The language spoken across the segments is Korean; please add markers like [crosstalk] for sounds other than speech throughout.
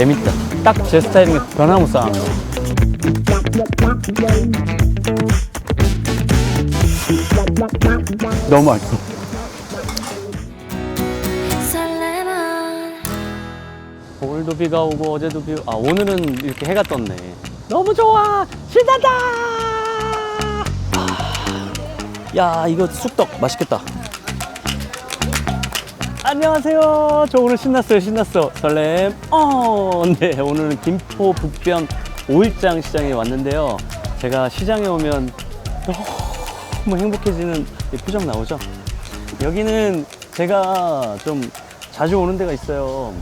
재밌다. 딱 제 스타일인 게 변화무쌍 하는 거. 너무 맛있어. 오늘도 비가 오고 어제도 비 오... 아 오늘은 이렇게 해가 떴네. 너무 좋아. 신난다. 아, 야 이거 쑥떡 맛있겠다. 안녕하세요. 저 오늘 신났어요. 신났어. 설렘. 어, 네. 오늘은 김포 북변 오일장 시장에 왔는데요. 제가 시장에 오면 너무 행복해지는 이 표정 나오죠? 여기는 제가 좀 자주 오는 데가 있어요.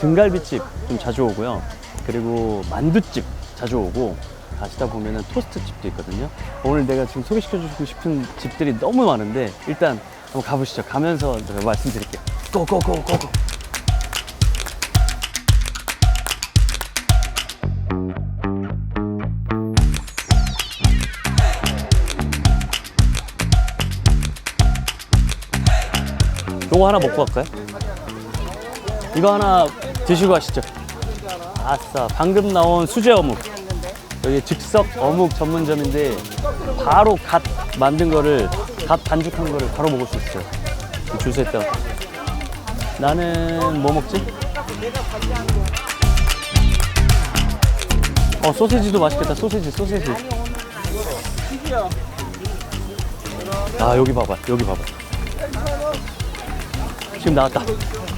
등갈비집 좀 자주 오고요. 그리고 만두집 자주 오고 가시다 보면은 토스트 집도 있거든요. 오늘 내가 지금 소개시켜 주고 싶은 집들이 너무 많은데 일단 한번 가보시죠. 가면서 제가 말씀드릴게요. 고고고고고. 요거 하나 먹고 갈까요? 이거 하나 드시고 가시죠. 아싸, 방금 나온 수제 어묵. 여기 즉석 어묵 전문점인데 바로 갓 만든 거를 갓 반죽한 거를 바로 먹을 수 있어요. 이 줄서 있다. 나는 뭐 먹지? 어 소세지도 맛있겠다. 소세지, 소세지. 아 여기 봐봐, 여기 봐봐. 지금 나왔다.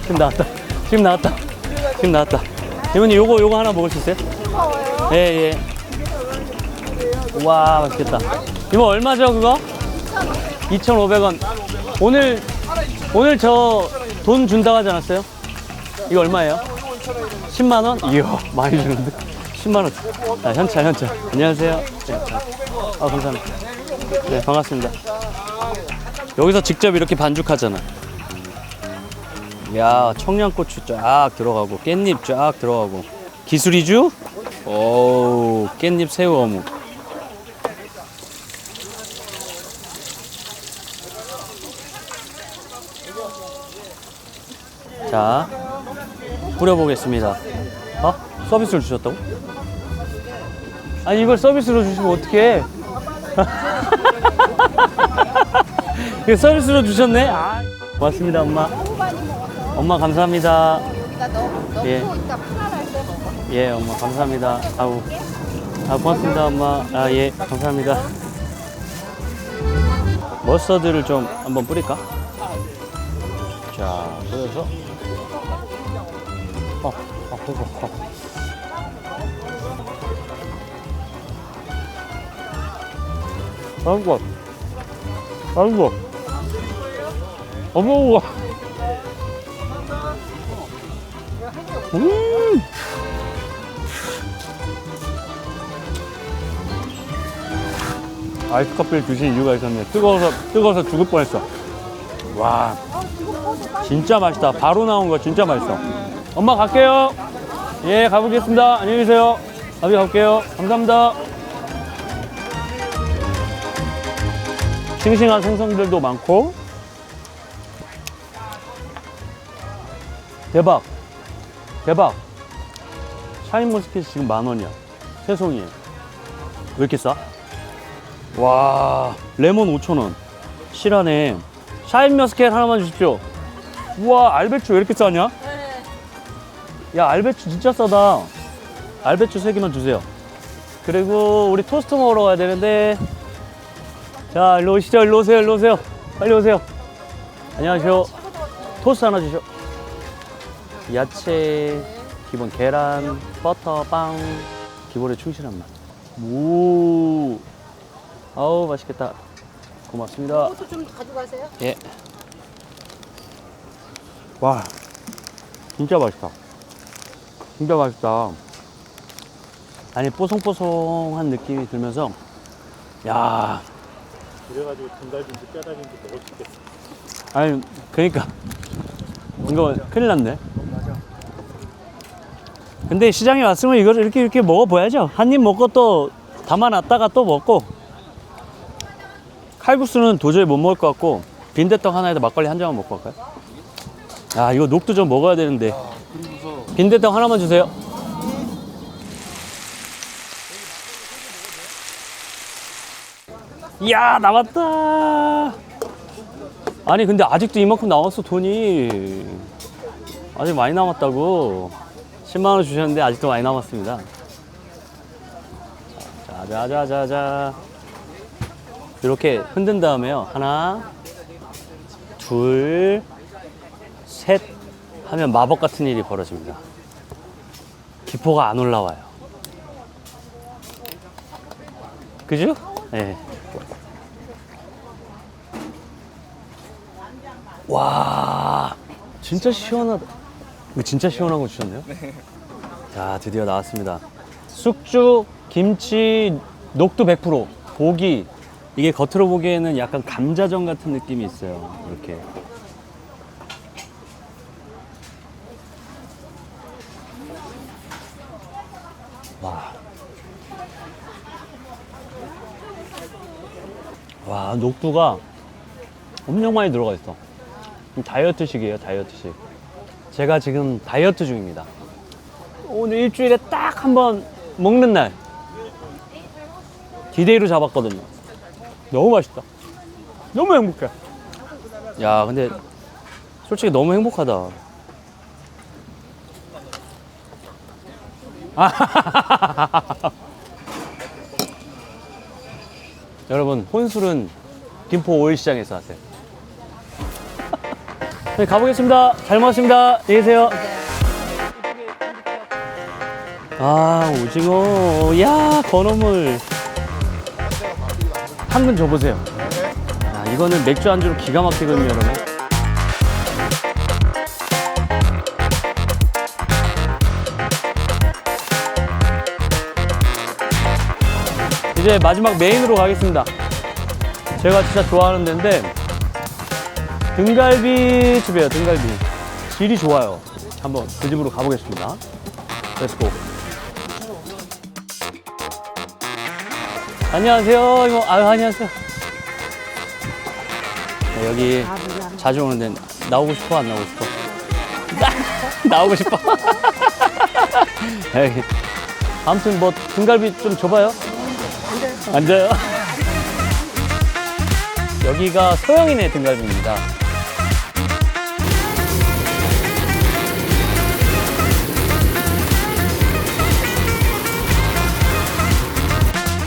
지금 나왔다. 지금 나왔다. 지금 나왔다. 이모님 요거 요거 하나 먹을 수 있어요? 예 예. 와 맛있겠다. 이모 얼마죠 그거? 2,500원. 오늘 오늘 저 돈 준다고 하지 않았어요? 이거 얼마예요? 10만 원? 이야 많이 주는데. 10만 원. 아, 현찰 현찰. 안녕하세요. 네. 아 감사합니다. 네 반갑습니다. 여기서 직접 이렇게 반죽하잖아. 야 청양고추 쫙 들어가고 깻잎 쫙 들어가고 기술이주? 오 깻잎 새우 어묵 자 뿌려보겠습니다 어? 서비스를 주셨다고? 아니 이걸 서비스로 주시면 어떡해 [laughs] 이거 서비스로 주셨네? 아, 고맙습니다 엄마 엄마 감사합니다. 예. 예, 엄마 감사합니다. 아우. 아, 고맙습니다, 엄마. 아, 예, 감사합니다. 머스터드를 좀 한번 뿌릴까? 자, 뿌려서. 어, 어, 그거, 어. 아이고, 아이고, 어머, 음. 아이스 커피를 드신 이유가 있었네. 뜨거워서 뜨거워서 죽을 뻔했어. 와, 진짜 맛있다. 바로 나온 거 진짜 맛있어. 엄마 갈게요. 예, 가보겠습니다. 안녕히 계세요. 아버지 갈게요. 감사합니다. 싱싱한 생선들도 많고 대박. 대박. 샤인머스켓이 지금 만 원이야. 세 송이에. 왜 이렇게 싸? 와, 레몬 5천 원. 실하네. 샤인머스켓 하나만 주십시오. 우와, 알배추 왜 이렇게 싸냐? 야, 알배추 진짜 싸다. 알배추 세 개만 주세요. 그리고 우리 토스트 먹으러 가야 되는데. 자, 일로 오시죠. 일로 오세요. 일로 오세요. 빨리 오세요. 안녕하세요. 토스트 하나 주시오. 야채, 기본 계란, 버터, 빵, 기본에 충실한 맛. 오, 아우 맛있겠다. 고맙습니다. 소스 좀 가져가세요. 예. 와, 진짜 맛있다. 진짜 맛있다. 아니 뽀송뽀송한 느낌이 들면서, 야, 그래가지고 등갈비인지 뼈다귀인지 먹을 수 있겠어. 아니 그러니까 이거 큰일 났네. 근데 시장에 왔으면 이걸 이렇게 이렇게 먹어봐야죠. 한 입 먹고 또 담아놨다가 또 먹고 칼국수는 도저히 못 먹을 것 같고 빈대떡 하나에다 막걸리 한 잔만 먹고 갈까요? 아 이거 녹두 좀 먹어야 되는데 빈대떡 하나만 주세요. 이야 남았다. 아니 근데 아직도 이만큼 남았어 돈이. 아직 많이 남았다고. 10만 원 주셨는데 아직도 많이 남았습니다. 자자자자자. 이렇게 흔든 다음에요. 하나, 둘, 셋. 하면 마법 같은 일이 벌어집니다 기포가 안 올라와요 그죠? 네. 와, 진짜 시원하다. 이거 진짜 시원한 거 주셨네요? 자, 드디어 나왔습니다. 쑥주, 김치, 녹두 100%, 고기. 이게 겉으로 보기에는 약간 감자전 같은 느낌이 있어요. 이렇게. 와, 녹두가 엄청 많이 들어가 있어. 다이어트식이에요, 다이어트식. 제가 지금 다이어트 중입니다. 오늘 일주일에 딱 한 번 먹는 날. 디데이로 잡았거든요. 너무 맛있다. 너무 행복해. 야, 근데 솔직히 너무 행복하다. [laughs] 여러분, 혼술은 김포 오일시장에서 하세요. [laughs] 네, 가보겠습니다. 잘 먹었습니다. 안녕히 계세요. 아, 오징어. 야, 건어물. 한근 줘보세요. 야, 이거는 맥주 안주로 기가 막히거든요, 여러분. 이제 마지막 메인으로 가겠습니다. 제가 진짜 좋아하는 데인데 등갈비 집이에요, 등갈비. 질이 좋아요. 한번 그 집으로 가보겠습니다. 렛츠고. 안녕하세요. 이모, 아유, 안녕하세요. 네, 여기 자주 오는데 나오고 싶어, 안 나오고 싶어? [laughs] 나오고 싶어. 에이, [laughs] 아무튼 뭐 등갈비 좀 줘봐요. 앉아요. 여기가 소영이네 등갈비입니다.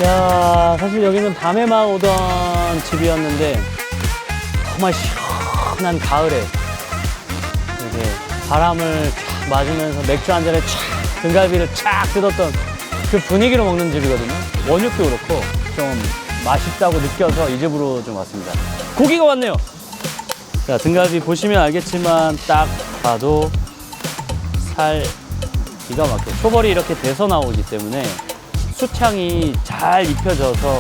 야, 사실 여기는 밤에만 오던 집이었는데 정말 시원한 가을에 이렇게 바람을 쫙 맞으면서 맥주 한 잔에 촥 등갈비를 쫙 뜯었던 그 분위기로 먹는 집이거든요. 원육도 그렇고 좀 맛있다고 느껴서 이 집으로 좀 왔습니다. 고기가 왔네요. 자, 등갈비 보시면 알겠지만 딱 봐도 살 기가 막혀. 초벌이 이렇게 돼서 나오기 때문에 수창이 잘 입혀져서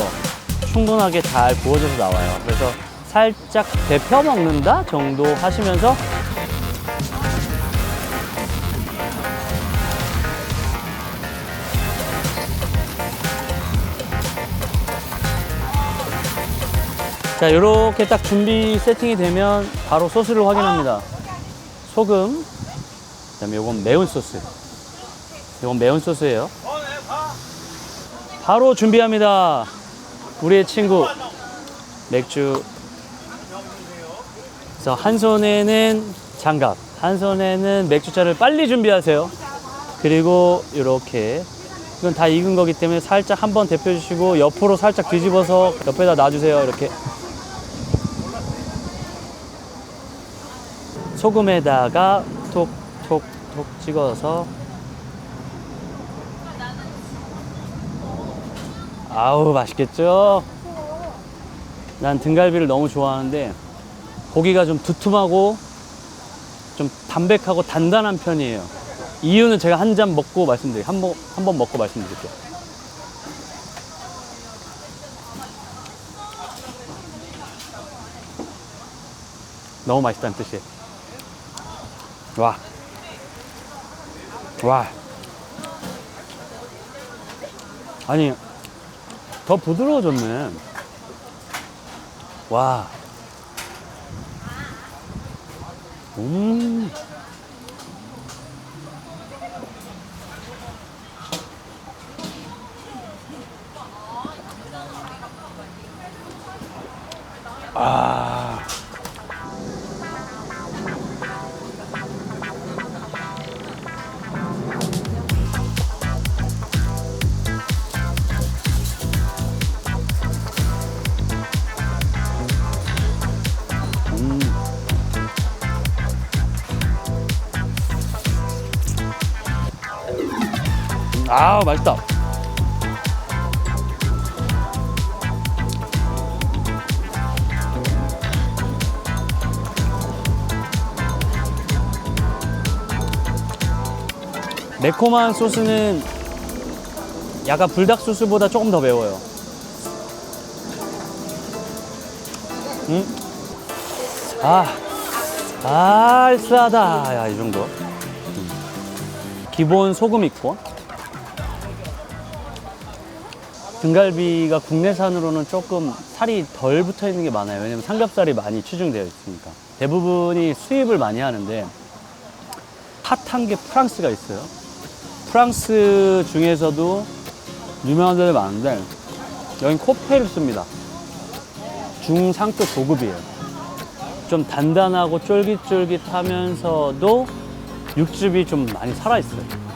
충분하게 잘 구워져서 나와요. 그래서 살짝 데펴 먹는다 정도 하시면서 자, 이렇게 딱 준비 세팅이 되면 바로 소스를 확인합니다. 소금, 그다음에 이건 매운 소스. 이건 매운 소스예요. 바로 준비합니다. 우리의 친구 맥주. 그래서 한 손에는 장갑, 한 손에는 맥주차를 빨리 준비하세요. 그리고 이렇게 이건 다 익은 거기 때문에 살짝 한번 데펴주시고 옆으로 살짝 뒤집어서 옆에다 놔주세요. 이렇게 소금에다가 톡톡톡 찍어서 아우 맛있겠죠? 난 등갈비를 너무 좋아하는데 고기가 좀 두툼하고 좀 담백하고 단단한 편이에요. 이유는 제가 한 잔 먹고 말씀드릴게요. 한 번, 먹고 말씀드릴게요. 너무 맛있다는 뜻이에요. 와. 와. 아니, 더 부드러워졌네. 와. 음. 아, 맛있다. 매콤한 소스는 약간 불닭 소스보다 조금 더 매워요. 음? 아, 알싸하다. 야, 이 정도. 음. 기본 소금 있고. 등갈비가 국내산으로는 조금 살이 덜 붙어 있는 게 많아요. 왜냐면 삼겹살이 많이 추중되어 있으니까. 대부분이 수입을 많이 하는데 핫한 게 프랑스가 있어요. 프랑스 중에서도 유명한 데들 많은데 여긴 코페를 씁니다. 중상급 고급이에요. 좀 단단하고 쫄깃쫄깃하면서도 육즙이 좀 많이 살아있어요.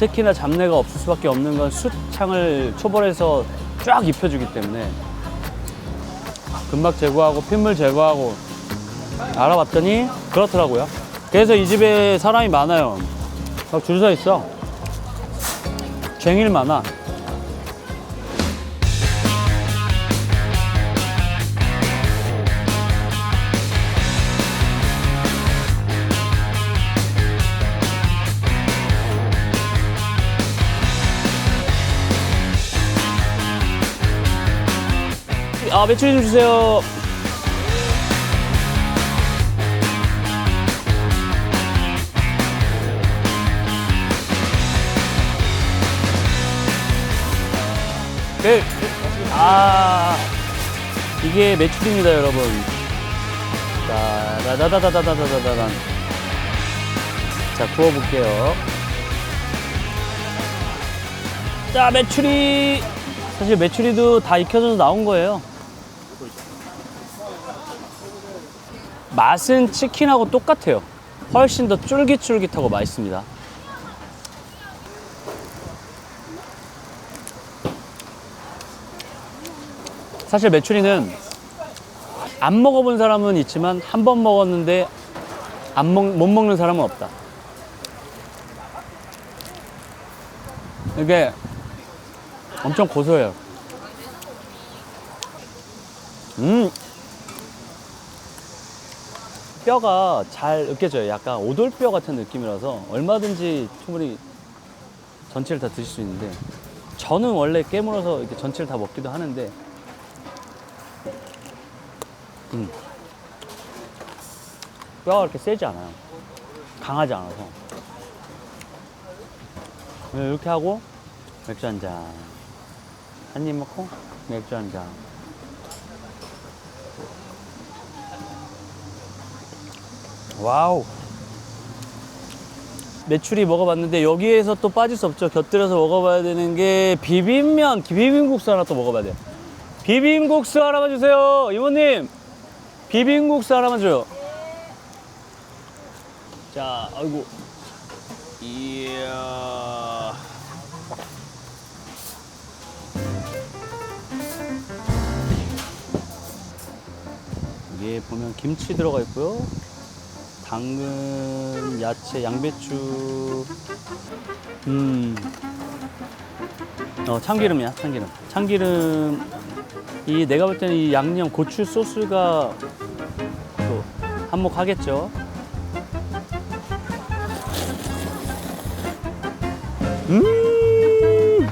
특히나 잡내가 없을 수밖에 없는 건 숯창을 초벌해서 쫙 입혀주기 때문에 금박 제거하고 핏물 제거하고 알아봤더니 그렇더라고요. 그래서 이 집에 사람이 많아요. 막 줄 서 있어. 쟁일 많아. 아, 매출 좀 주세요. 네. 아, 이게 매출입니다, 여러분. 따라다다다다다다다단. 자, 구워볼게요. 자, 매출이. 사실 매출이도 다 익혀져서 나온 거예요. 맛은 치킨하고 똑같아요. 훨씬 더 쫄깃쫄깃하고 맛있습니다. 사실 메추리는 안 먹어본 사람은 있지만 한 번 먹었는데 안 먹, 못 먹는 사람은 없다. 이게 엄청 고소해요. 음, 뼈가 잘 으깨져요. 약간 오돌뼈 같은 느낌이라서 얼마든지 충분히 전체를 다 드실 수 있는데 저는 원래 깨물어서 이렇게 전체를 다 먹기도 하는데 음. 뼈가 그렇게 세지 않아요. 강하지 않아서. 네, 이렇게 하고 맥주 한 잔. 한 입 먹고 맥주 한 잔. 와우. 메추리 먹어봤는데 여기에서 또 빠질 수 없죠. 곁들여서 먹어봐야 되는 게 비빔면, 비빔국수 하나 또 먹어봐야 돼요. 비빔국수 하나만 주세요. 이모님. 비빔국수 하나만 줘요. 자, 아이고. 이야. 여기에 보면 김치 들어가 있고요. 당근, 야채, 양배추. 음. 어, 참기름이야, 참기름. 참기름. 이 내가 볼 때는 이 양념 고추 소스가 또 한몫하겠죠. 음.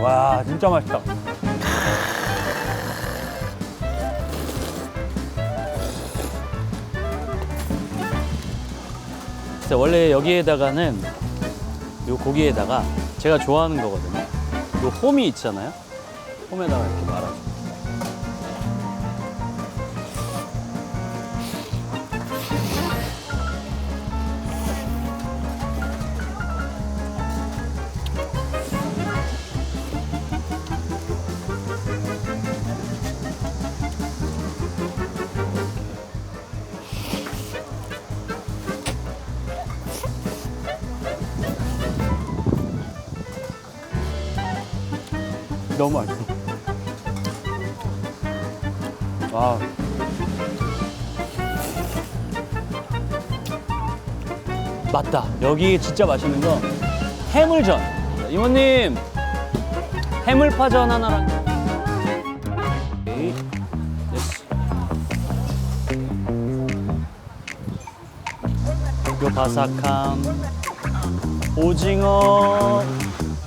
와, 진짜 맛있다. 진짜 원래 여기에다가는 요 고기에다가 제가 좋아하는 거거든요. 요 홈이 있잖아요. 홈에다가 이렇게 말아줘. 너무 맛있어. 와. 맞다. 여기 진짜 맛있는 거 해물전. 이모님 해물파전 하나랑. 요 바삭함 오징어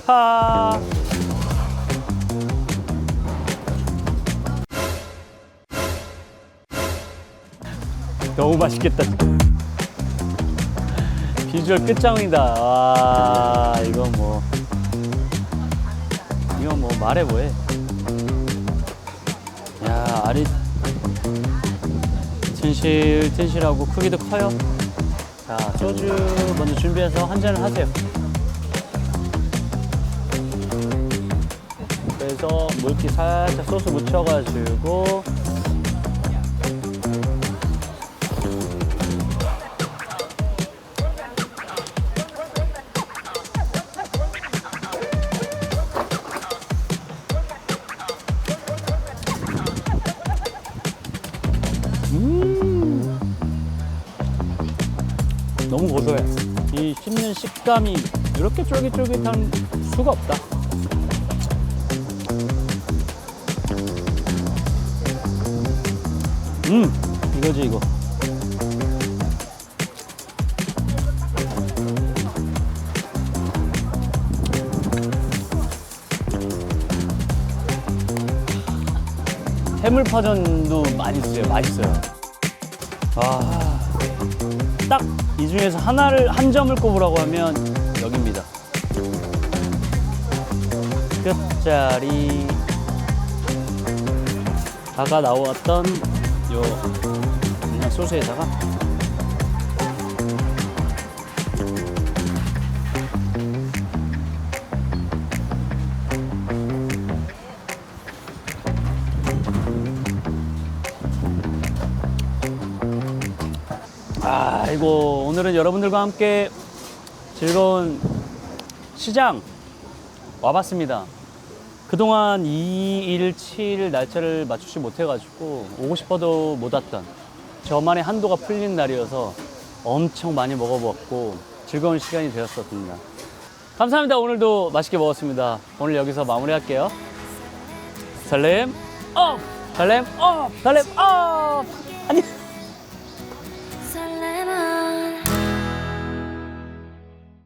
파 너무 맛있겠다 비주얼 끝장이다. 와 이건 뭐. 이건 뭐 말해 뭐해. 야 알이 튼실 튼실하고 크기도 커요. 자, 소주 먼저 준비해서 한 잔을 하세요. 그래서 물기 살짝 소스 묻혀가지고 너무 고소해. 이 씹는 식감이 이렇게 쫄깃쫄깃한 수가 없다. 음, 이거지 이거. 해물파전도 맛있어요. 맛있어요. 아. 딱 이 중에서 하나를 한 점을 꼽으라고 하면 여기입니다. 끝자리 아까 나왔던 요 소스에다가 아이고 오늘은 여러분들과 함께 즐거운 시장 와봤습니다. 그동안 2일, 7일 날짜를 맞추지 못해가지고 오고 싶어도 못 왔던 저만의 한도가 풀린 날이어서 엄청 많이 먹어봤고 즐거운 시간이 되었습니다. 감사합니다. 오늘도 맛있게 먹었습니다. 오늘 여기서 마무리할게요. 설렘 업! 설렘 업! 설렘 업! 안녕!